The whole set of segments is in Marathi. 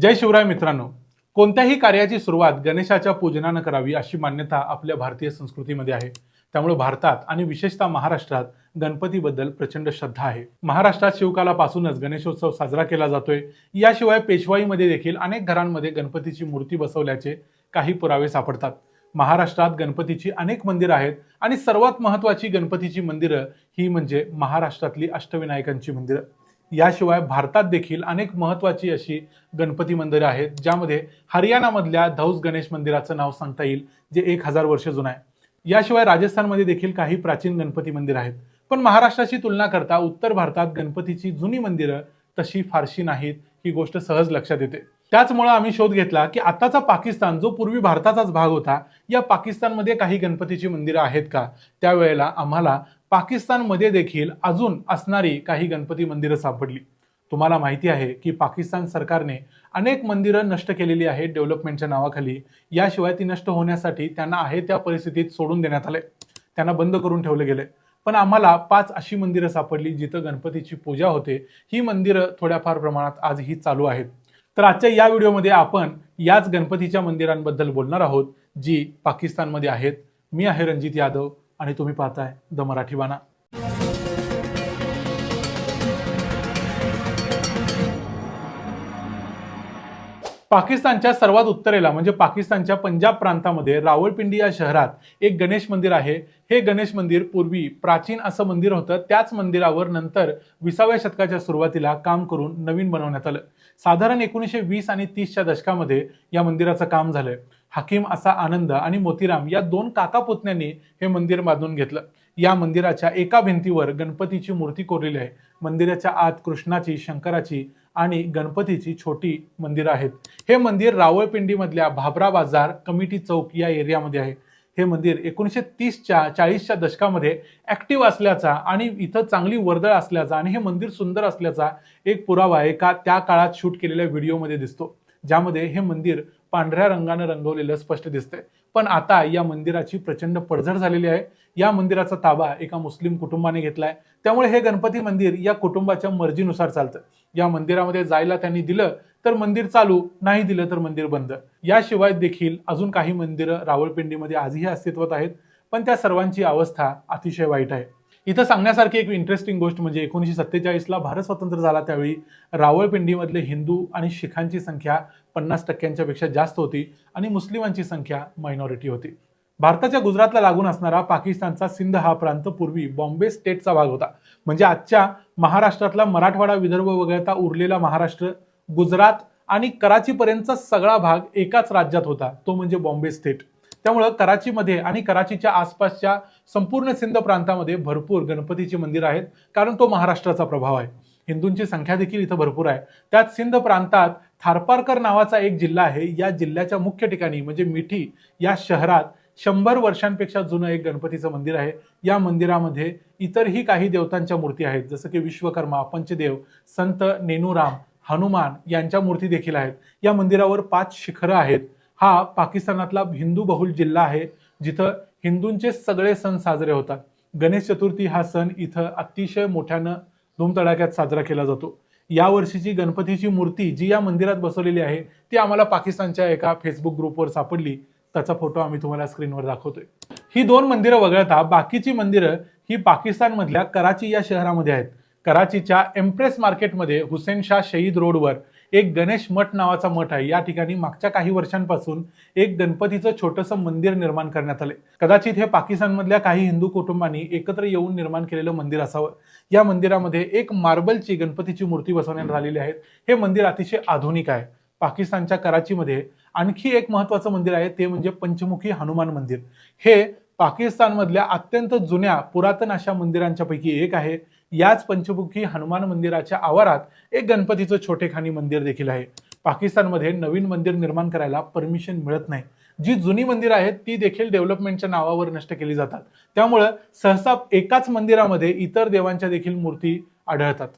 जय शिवराय मित्रांनो. कोणत्याही कार्याची सुरुवात गणेशाच्या पूजनानं करावी अशी मान्यता आपल्या भारतीय संस्कृतीमध्ये आहे. त्यामुळे भारतात आणि विशेषतः महाराष्ट्रात गणपतीबद्दल प्रचंड श्रद्धा आहे. महाराष्ट्रात शिवकालापासूनच गणेशोत्सव साजरा केला जातोय. याशिवाय पेशवाईमध्ये देखील अनेक घरांमध्ये गणपतीची मूर्ती बसवल्याचे काही पुरावे सापडतात. महाराष्ट्रात गणपतीची अनेक मंदिरं आहेत आणि सर्वात महत्त्वाची गणपतीची मंदिरं ही म्हणजे महाराष्ट्रातली अष्टविनायकांची मंदिरं. याशिवाय भारतात देखील अनेक महत्त्वाची अशी गणपती मंदिरं आहेत ज्यामध्ये हरियाणामधल्या धौस गणेश मंदिराचं नाव सांगता येईल जे एक हजार वर्ष जुनं आहे. याशिवाय राजस्थानमध्ये देखील काही प्राचीन गणपती मंदिरं आहेत. पण महाराष्ट्राची तुलना करता उत्तर भारतात गणपतीची जुनी मंदिरं तशी फारशी नाहीत ही गोष्ट सहज लक्षात येते. त्याचमुळे आम्ही शोध घेतला की आताचा पाकिस्तान जो पूर्वी भारताचाच भाग होता या पाकिस्तानमध्ये काही गणपतीची मंदिरं आहेत का? त्यावेळेला आम्हाला पाकिस्तानमध्ये देखील अजून असणारी काही गणपती मंदिरं सापडली. तुम्हाला माहिती आहे की पाकिस्तान सरकारने अनेक मंदिरं नष्ट केलेली आहेत डेव्हलपमेंटच्या नावाखाली. याशिवाय ती नष्ट होण्यासाठी त्यांना आहे त्या परिस्थितीत सोडून देण्यात आले. त्यांना बंद करून ठेवले गेले. पण आम्हाला पाच अशी मंदिरं सापडली जिथं गणपतीची पूजा होते. ही मंदिरं थोड्याफार प्रमाणात आजही चालू आहेत. तर आजच्या या व्हिडिओमध्ये आपण याच गणपतीच्या मंदिरांबद्दल बोलणार आहोत जी पाकिस्तानमध्ये आहेत. मी आहे रणजित यादव. आणि तुम्ही पाहताय द मराठी बाणा. पाकिस्तानच्या सर्वात उत्तरेला म्हणजे पाकिस्तानच्या पंजाब प्रांतामध्ये रावळपिंडी या शहरात एक गणेश मंदिर आहे. हे गणेश मंदिर पूर्वी प्राचीन असं मंदिर होतं. त्याच मंदिरावर नंतर विसाव्या शतकाच्या सुरुवातीला काम करून नवीन बनवण्यात आलं. साधारण एकोणीसशे वीस आणि तीसच्या दशकामध्ये या मंदिराचं काम झालंय हकीम असा आनंद आणि मोतीराम या दोन काका पुतण्यांनी हे मंदिर बांधून घेतलं. या मंदिराच्या एका भिंतीवर गणपतीची मूर्ती कोरलेली आहे. मंदिराच्या आत कृष्णाची शंकराची आणि गणपतीची छोटी मंदिरं आहेत. हे मंदिर रावळपिंडीमधल्या भाबरा बाजार कमिटी चौक या एरियामध्ये आहे. हे मंदिर एकोणीसशे तीसच्या चाळीसच्या दशकामध्ये ॲक्टिव्ह असल्याचा आणि इथं चांगली वर्दळ असल्याचा आणि हे मंदिर सुंदर असल्याचा एक पुरावा एका त्या काळात शूट केलेल्या व्हिडिओमध्ये दिसतो. ज्यामध्ये हे मंदिर पांढऱ्या रंगानं रंगवलेलं स्पष्ट दिसतंय. पण आता या मंदिराची प्रचंड पडझड झालेली आहे. या मंदिराचा ताबा एका मुस्लिम कुटुंबाने घेतलाय. त्यामुळे हे गणपती मंदिर या कुटुंबाच्या मर्जीनुसार चालतं. या मंदिरामध्ये जायला त्यांनी दिलं तर मंदिर चालू नाही दिलं तर मंदिर बंद. याशिवाय देखील अजून काही मंदिरं रावळपिंडीमध्ये आजही अस्तित्वात आहेत. पण त्या सर्वांची अवस्था अतिशय वाईट आहे. इथं सांगण्यासारखी एक इंटरेस्टिंग गोष्ट म्हणजे एकोणीसशे सत्तेचाळीसला भारत स्वतंत्र झाला त्यावेळी रावळपिंडीमधले हिंदू आणि शिखांची संख्या पन्नास टक्क्यांच्या पेक्षा जास्त होती आणि मुस्लिमांची संख्या मायनॉरिटी होती. भारताच्या गुजरातला लागून असणारा पाकिस्तानचा सिंध हा प्रांत पूर्वी बॉम्बे स्टेटचा भाग होता. म्हणजे आजच्या महाराष्ट्रातला मराठवाडा विदर्भ वगळता उरलेला महाराष्ट्र गुजरात आणि कराचीपर्यंतचा सगळा भाग एकाच राज्यात होता तो म्हणजे बॉम्बे स्टेट. त्यामुळं कराचीमध्ये आणि कराचीच्या आसपासच्या संपूर्ण सिंध प्रांतामध्ये भरपूर गणपतीची मंदिरं आहेत कारण तो महाराष्ट्राचा प्रभाव आहे. हिंदूंची संख्या देखील इथं भरपूर आहे. त्यात सिंध प्रांतात थारपारकर नावाचा एक जिल्हा आहे. या जिल्ह्याच्या मुख्य ठिकाणी म्हणजे मिठी या शहरात शंभर वर्षांपेक्षा जुनं एक गणपतीचं मंदिर आहे. या मंदिरामध्ये इतरही काही देवतांच्या मूर्ती आहेत जसं की विश्वकर्मा पंचदेव संत नेनुराम हनुमान यांच्या मूर्ती देखील आहेत. या मंदिरावर पाच शिखरं आहेत. हा पाकिस्तानातला हिंदू बहुल जिल्हा आहे जिथं हिंदूंचे सगळे सण साजरे होतात. गणेश चतुर्थी हा सण इथं अतिशय मोठ्यानं धूमतडाक्यात साजरा केला जातो. या वर्षीची गणपतीची मूर्ती जी या मंदिरात बसवलेली आहे ती आम्हाला पाकिस्तानच्या एका फेसबुक ग्रुपवर सापडली. त्याचा फोटो आम्ही तुम्हाला स्क्रीनवर दाखवतोय. ही दोन मंदिरं वगळता बाकीची मंदिरं ही पाकिस्तानमधल्या कराची या शहरामध्ये आहेत. कराचीच्या एम्प्रेस मार्केटमध्ये हुसेन शाह शहीद रोडवर एक गणेश मठ नावाचा मठ आहे. या ठिकाणी मागच्या काही वर्षांपासून एक गणपतीचं छोटंसं मंदिर निर्माण करण्यात आले कदाचित हे पाकिस्तानमधल्या काही हिंदू कुटुंबांनी एकत्र येऊन निर्माण केलेलं मंदिर असावं. या मंदिरामध्ये एक मार्बलची गणपतीची मूर्ती बसवण्यात आलेली आहे. हे मंदिर अतिशय आधुनिक आहे. पाकिस्तानच्या कराचीमध्ये आणखी एक महत्वाचं मंदिर आहे. ते म्हणजे पंचमुखी हनुमान मंदिर. हे पाकिस्तानमधल्या अत्यंत जुन्या पुरातन अशा मंदिरांच्या पैकी एक आहे. याच पंचमुखी हनुमान मंदिराच्या आवारात एक गणपतीचं छोटेखानी मंदिर देखील आहे. पाकिस्तानमध्ये नवीन मंदिर निर्माण करायला परमिशन मिळत नाही. जी जुनी मंदिरं आहेत ती देखील डेव्हलपमेंटच्या नावावर नष्ट केली जातात. त्यामुळं सहसा एकाच मंदिरामध्ये इतर देवांच्या देखील मूर्ती आढळतात.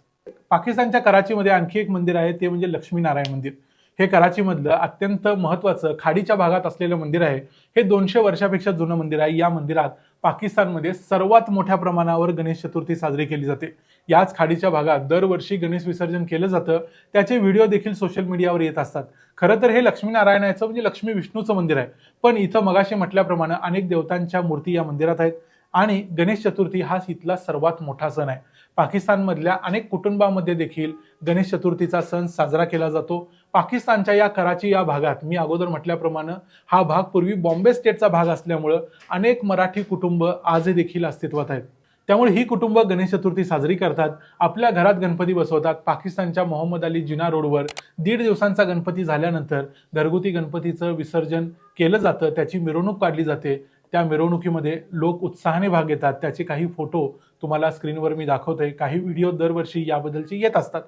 पाकिस्तानच्या कराचीमध्ये आणखी एक मंदिर आहे ते म्हणजे लक्ष्मीनारायण मंदिर. हे कराचीमधलं अत्यंत महत्त्वाचं खाडीच्या भागात असलेलं मंदिर आहे. हे दोनशे वर्षापेक्षा जुनं मंदिर आहे. या मंदिरात पाकिस्तानमध्ये सर्वात मोठ्या प्रमाणावर गणेश चतुर्थी साजरी केली जाते. याच खाडीच्या भागात दरवर्षी गणेश विसर्जन केलं जातं. त्याचे व्हिडिओ देखील सोशल मीडियावर येत असतात. खरं तर हे लक्ष्मीनारायणाचं म्हणजे लक्ष्मी विष्णूचं मंदिर आहे. पण इथं मगाशी म्हटल्याप्रमाणे अनेक देवतांच्या मूर्ती या मंदिरात आहेत. आणि गणेश चतुर्थी हा इथला सर्वात मोठा सण आहे. पाकिस्तानमधल्या अनेक कुटुंबामध्ये देखील गणेश चतुर्थीचा सण साजरा केला जातो. पाकिस्तानच्या या कराची या भागात मी अगोदर म्हटल्याप्रमाणे हा भाग पूर्वी बॉम्बे स्टेटचा भाग असल्यामुळं अनेक मराठी कुटुंब आजही देखील अस्तित्वात आहेत. त्यामुळे ही कुटुंब गणेश चतुर्थी साजरी करतात. आपल्या घरात गणपती बसवतात. पाकिस्तानच्या मोहम्मद अली जिना रोडवर दीड दिवसांचा गणपती झाल्यानंतर घरगुती गणपतीचं विसर्जन केलं जातं. त्याची मिरवणूक काढली जाते. त्या मिरवणुकीमध्ये लोक उत्साहाने भाग घेतात. त्याचे काही फोटो तुम्हाला स्क्रीनवर मी दाखवतोय. काही व्हिडिओ दरवर्षी याबद्दलचे येत असतात.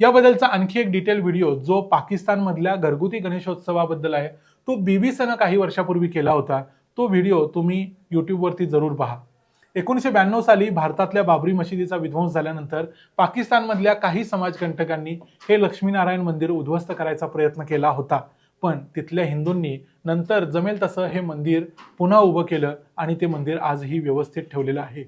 याबद्दलचा आणखी एक डिटेल व्हिडिओ जो पाकिस्तानमधल्या घरगुती गणेशोत्सवाबद्दल आहे. तो बीबीसीनं काही वर्षापूर्वी केला होता. तो व्हिडिओ तुम्ही यूट्यूबवरती जरूर पहा. एकोणीसशे ब्याण्णव साली भारतातल्या बाबरी मशिदीचा विध्वंस झाल्यानंतर पाकिस्तानमधल्या काही समाजकंटकांनी हे लक्ष्मीनारायण मंदिर उद्ध्वस्त करायचा प्रयत्न केला होता. पण तिथल्या हिंदूंनी नंतर जमेल तसं हे मंदिर पुन्हा उभं केलं आणि ते मंदिर आजही व्यवस्थित ठेवलेलं आहे.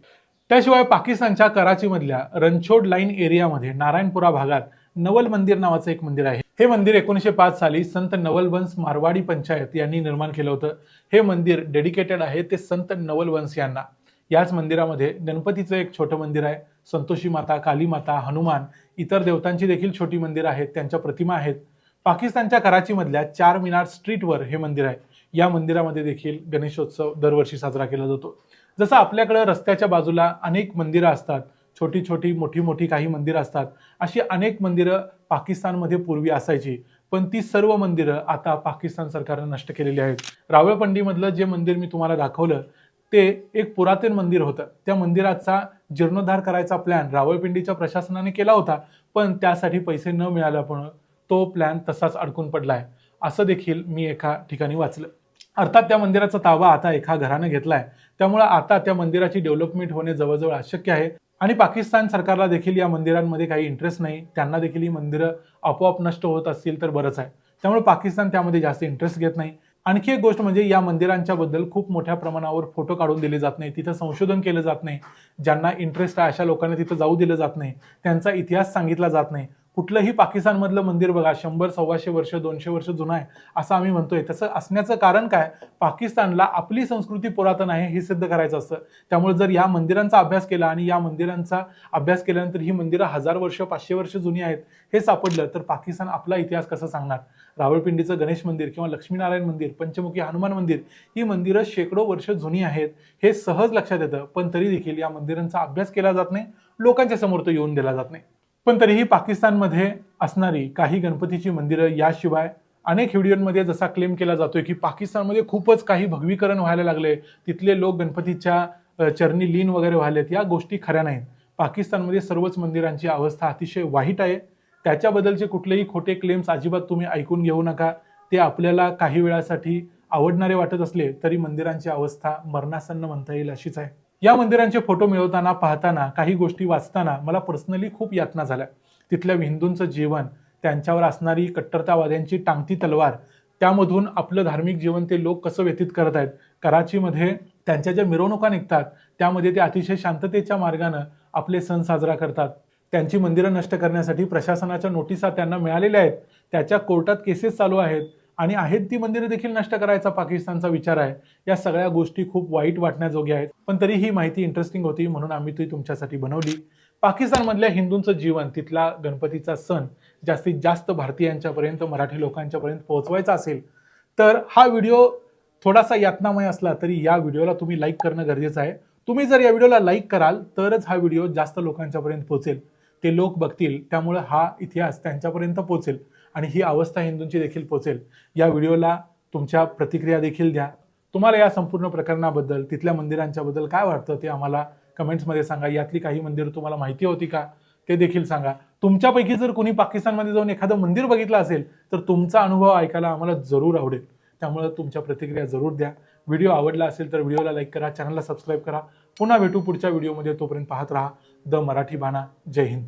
त्याशिवाय पाकिस्तानच्या कराचीमधल्या रणछोड लाईन एरियामध्ये नारायणपुरा भागात नवल मंदिर नावाचं एक मंदिर आहे. हे मंदिर एकोणीसशे पाच साली संत नवलवंश मारवाडी पंचायत यांनी निर्माण केलं होतं. हे मंदिर डेडिकेटेड आहे ते संत नवलवंश यांना. याच मंदिरामध्ये गणपतीचं एक छोटं मंदिर आहे. संतोषी माता काली माता हनुमान इतर देवतांची देखील छोटी मंदिरं आहेत. त्यांच्या प्रतिमा आहेत. पाकिस्तानच्या कराचीमधल्या चार मिनार स्ट्रीटवर हे मंदिर आहे. या मंदिरामध्ये देखील गणेशोत्सव दरवर्षी साजरा केला जातो. जसं आपल्याकडं रस्त्याच्या बाजूला अनेक मंदिरं असतात छोटी छोटी मोठी मोठी काही मंदिरं असतात अशी अनेक मंदिरं पाकिस्तानमध्ये पूर्वी असायची. पण ती सर्व मंदिरं आता पाकिस्तान सरकारनं नष्ट केलेली आहेत. रावळपंडीमधलं जे मंदिर मी तुम्हाला दाखवलं ते एक पुरातन मंदिर होतं. त्या मंदिराचा जीर्णोद्धार करायचा प्लॅन रावळपिंडीच्या प्रशासनाने केला होता पण त्यासाठी पैसे न मिळाल्यामुळं तो प्लॅन तसाच अडकून पडलाय. असं देखील मी एका ठिकाणी वाचलं. अर्थात त्या मंदिराचा ताबा आता एका घरानं घेतलाय. त्यामुळे आता त्या मंदिराची डेव्हलपमेंट होणे जवळजवळ अशक्य आहे. आणि पाकिस्तान सरकारला देखील या मंदिरांमध्ये काही इंटरेस्ट नाही. त्यांना देखील ही मंदिरं आपोआप नष्ट होत असतील तर बरंच आहे. त्यामुळे पाकिस्तान त्यामध्ये जास्त इंटरेस्ट घेत नाही. आणखी एक गोष्ट म्हणजे या मंदिरांच्या बद्दल खूप मोठ्या प्रमाणावर फोटो काढून दिले जात नाही. तिथं संशोधन केलं जात नाही. ज्यांना इंटरेस्ट आहे अशा लोकांना तिथं जाऊ दिलं जात नाही. त्यांचा इतिहास सांगितला जात नाही. कुठलंही पाकिस्तानमधलं मंदिर बघा शंभर सव्वाशे वर्ष दोनशे वर्ष जुनं आहे असं आम्ही म्हणतोय. तसं असण्याचं कारण काय? पाकिस्तानला आपली संस्कृती पुरातन आहे हे सिद्ध करायचं असतं. त्यामुळे जर या मंदिरांचा अभ्यास केला आणि या मंदिरांचा अभ्यास केल्यानंतर ही मंदिरं हजार वर्ष पाचशे वर्ष जुनी आहेत हे सापडलं तर पाकिस्तान आपला इतिहास कसा सांगणार? रावळपिंडीचं गणेश मंदिर किंवा लक्ष्मीनारायण मंदिर पंचमुखी हनुमान मंदिर ही मंदिरं शेकडो वर्ष जुनी आहेत हे सहज लक्षात येतं. पण तरी देखील या मंदिरांचा अभ्यास केला जात नाही लोकांच्या समोर तो येऊन दिला जात नाही. पण तरीही पाकिस्तानमध्ये असणारी काही गणपतीची मंदिरं याशिवाय अनेक व्हिडिओमध्ये जसा क्लेम केला जातोय की पाकिस्तानमध्ये खूपच काही भगवीकरण व्हायला लागले. तिथले लोक गणपतीच्या चरणी लीन वगैरे व्हायलेत. या गोष्टी खऱ्या नाहीत. पाकिस्तानमध्ये सर्वच मंदिरांची अवस्था अतिशय वाईट आहे. त्याच्याबद्दलचे कुठलेही खोटे क्लेम्स अजिबात तुम्ही ऐकून घेऊ नका. ते आपल्याला काही वेळासाठी आवडणारे वाटत असले तरी मंदिरांची अवस्था मरणासन्न म्हणता येईल अशीच आहे. या मंदिरांचे फोटो मिळवताना पाहताना काही गोष्टी वाचताना मला पर्सनली खूप यातना झाल्या. तिथल्या हिंदूंचं जीवन त्यांच्यावर असणारी कट्टरतावाद्यांची टांगती तलवार त्यामधून आपलं धार्मिक जीवन ते लोक कसं व्यतीत करत आहेत कराचीमध्ये त्यांच्या ज्या मिरवणुका निघतात त्यामध्ये ते अतिशय शांततेच्या मार्गानं आपले सण साजरा करतात. त्यांची मंदिरं नष्ट करण्यासाठी प्रशासनाच्या नोटिसा त्यांना मिळालेल्या आहेत. त्याच्या कोर्टात केसेस चालू आहेत. आणि आहेत ती मंदिरं देखील नष्ट करायचा पाकिस्तानचा विचार आहे. या सगळ्या गोष्टी खूप वाईट वाटण्याजोग्या आहेत. पण तरी ही माहिती इंटरेस्टिंग होती म्हणून आम्ही ती तुमच्यासाठी बनवली. पाकिस्तानमधल्या हिंदूंचं जीवन तिथला गणपतीचा सण जास्तीत जास्त भारतीयांच्यापर्यंत मराठी लोकांच्यापर्यंत पोहोचवायचा असेल तर हा व्हिडिओ थोडासा यातनामय असला तरी या व्हिडिओला तुम्ही लाईक करणं गरजेचं आहे. तुम्ही जर या व्हिडिओला लाईक कराल तरच हा व्हिडिओ जास्त लोकांच्यापर्यंत पोहोचेल. ते लोक बघतील त्यामुळे हा इतिहास त्यांच्यापर्यंत पोहोचेल. आणि ही अवस्था हिंदूंची देखील पोचेल. या व्हिडिओला तुमच्या प्रतिक्रिया देखील द्या. तुम्हाला या संपूर्ण प्रकरणाबद्दल तिथल्या मंदिरांच्या बद्दल काय वाटतं ते आम्हाला कमेंट्समध्ये सांगा. यातली काही मंदिरं तुम्हाला माहिती होती का ते देखील सांगा. तुमच्यापैकी जर कोणी पाकिस्तानमध्ये जाऊन एखादं मंदिर बघितलं असेल तर तुमचा अनुभव ऐकायला आम्हाला जरूर आवडेल. त्यामुळे तुमच्या प्रतिक्रिया जरूर द्या. व्हिडिओ आवडला असेल तर व्हिडिओला लाईक करा चॅनलला सबस्क्राईब करा. पुन्हा भेटू पुढच्या व्हिडिओमध्ये. तोपर्यंत पाहत राहा. द मराठी बाणा. जय हिंद.